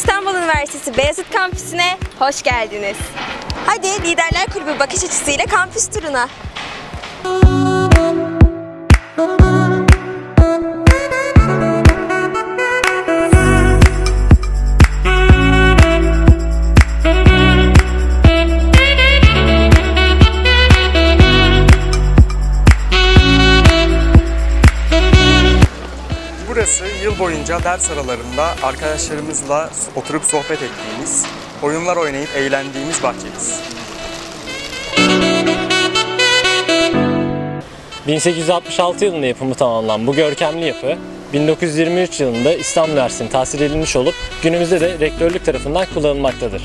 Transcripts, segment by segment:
İstanbul Üniversitesi Beyazıt Kampüsü'ne hoş geldiniz. Hadi Liderler Kulübü bakış açısıyla kampüs turuna. Boyunca ders aralarında arkadaşlarımızla oturup sohbet ettiğimiz, oyunlar oynayıp eğlendiğimiz bahçemiz. 1866 yılında yapımı tamamlanan bu görkemli yapı 1923 yılında İstanbul Üniversitesi'ne tahsil edilmiş olup günümüzde de rektörlük tarafından kullanılmaktadır.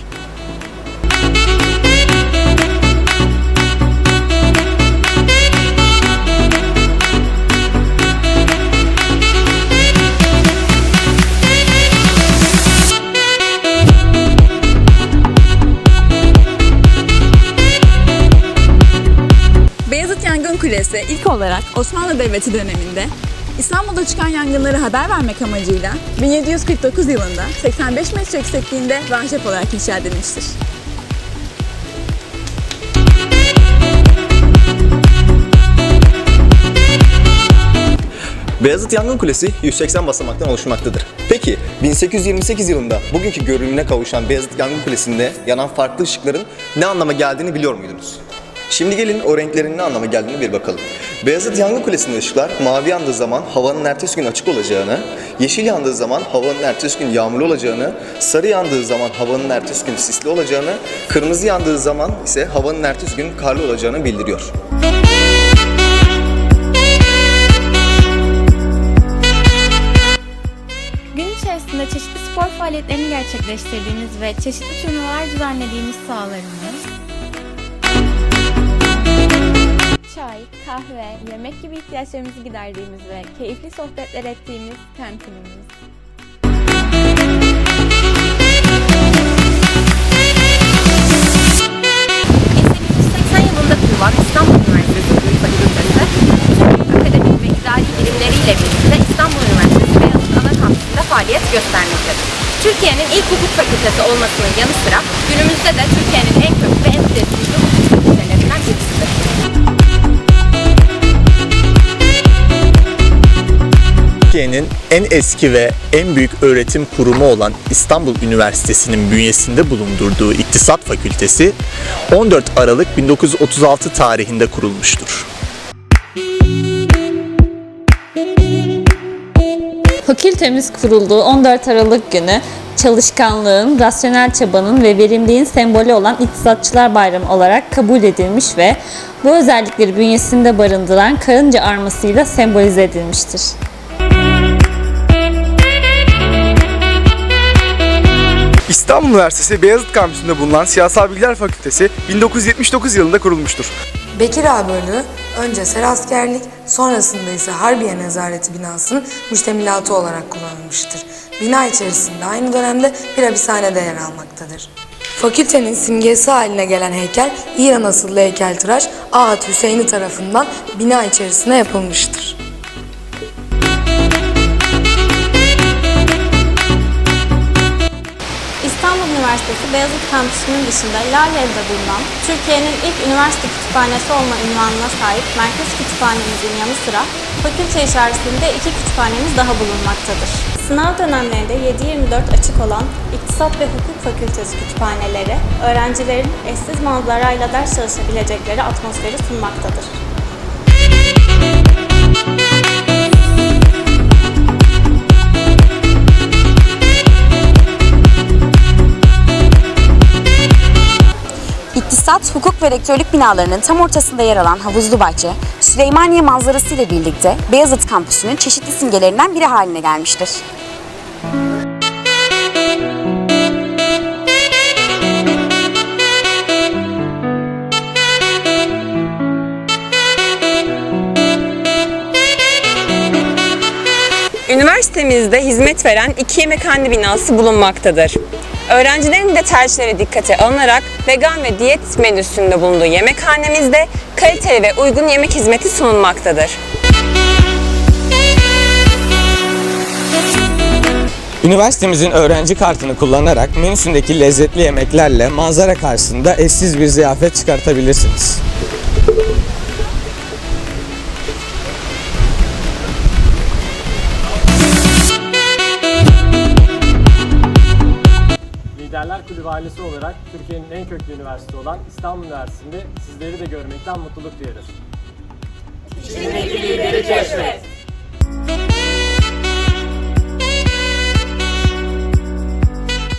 Kulesi ilk olarak Osmanlı Devleti döneminde İstanbul'da çıkan yangınları haber vermek amacıyla 1749 yılında 85 metre yüksekliğinde ve ahşap olarak inşa edilmiştir. Beyazıt Yangın Kulesi 180 basamaktan oluşmaktadır. Peki 1828 yılında bugünkü görünümüne kavuşan Beyazıt Yangın Kulesi'nde yanan farklı ışıkların ne anlama geldiğini biliyor muydunuz? Şimdi gelin o renklerin ne anlama geldiğini bir bakalım. Beyazıt Yangın Kulesi'nde ışıklar mavi yandığı zaman havanın ertesi gün açık olacağını, yeşil yandığı zaman havanın ertesi gün yağmurlu olacağını, sarı yandığı zaman havanın ertesi gün sisli olacağını, kırmızı yandığı zaman ise havanın ertesi gün karlı olacağını bildiriyor. Gün içerisinde çeşitli spor faaliyetlerini gerçekleştirdiğimiz ve çeşitli turnuvalar düzenlediğimiz sahalarımız, çay, kahve, yemek gibi ihtiyaçlarımızı giderdiğimiz ve keyifli sohbetler ettiğimiz kantinimiz, 1880 yılında kurulan İstanbul Üniversitesi Hukuk Fakültesi, akademik bilimleriyle birlikte İstanbul Üniversitesi Beyazıt Ana Kampüsü'nde faaliyet göstermektedir. Türkiye'nin ilk hukuk fakültesi olmasının yanı sıra günümüzde de Türkiye'nin en köklü Türkiye'nin en eski ve en büyük öğretim kurumu olan İstanbul Üniversitesi'nin bünyesinde bulundurduğu İktisat Fakültesi 14 Aralık 1936 tarihinde kurulmuştur. Fakültemiz kurulduğu 14 Aralık günü çalışkanlığın, rasyonel çabanın ve verimliliğin sembolü olan İktisatçılar Bayramı olarak kabul edilmiş ve bu özellikleri bünyesinde barındıran karınca armasıyla sembolize edilmiştir. İstanbul Üniversitesi Beyazıt Kampüsü'nde bulunan Siyasal Bilgiler Fakültesi 1979 yılında kurulmuştur. Bekir Ağa önce seraskerlik, sonrasında ise Harbiye Nezareti binasının müştemilatı olarak kullanılmıştır. Bina içerisinde aynı dönemde bir hapishane de yer almaktadır. Fakültenin simgesi haline gelen heykel İran asıllı heykeltıraş Ahat Hüseyini tarafından bina içerisine yapılmıştır. Üniversitesi Beyazıt Kampüsü'nün dışında Lale'de bulunan Türkiye'nin ilk üniversite kütüphanesi olma ünvanına sahip Merkez Kütüphanemizin yanı sıra fakülte içerisinde iki kütüphanemiz daha bulunmaktadır. Sınav dönemlerinde 7-24 açık olan İktisat ve Hukuk Fakültesi kütüphaneleri öğrencilerin eşsiz manzarayla ders çalışabilecekleri atmosferi sunmaktadır. İktisat, hukuk ve rektörlük binalarının tam ortasında yer alan havuzlu bahçe, Süleymaniye manzarası ile birlikte Beyazıt Kampüsü'nün çeşitli simgelerinden biri haline gelmiştir. Üniversitemizde hizmet veren iki yemekhane binası bulunmaktadır. Öğrencilerin de tercihleri dikkate alınarak vegan ve diyet menüsünde bulunduğu yemekhanemizde kaliteli ve uygun yemek hizmeti sunulmaktadır. Üniversitemizin öğrenci kartını kullanarak menüsündeki lezzetli yemeklerle manzara karşısında eşsiz bir ziyafet çıkartabilirsiniz. Liderler Kulübü ailesi olarak Türkiye'nin en köklü üniversite olan İstanbul Üniversitesi'nde sizleri de görmekten mutluluk duyarız. lideri keşfet.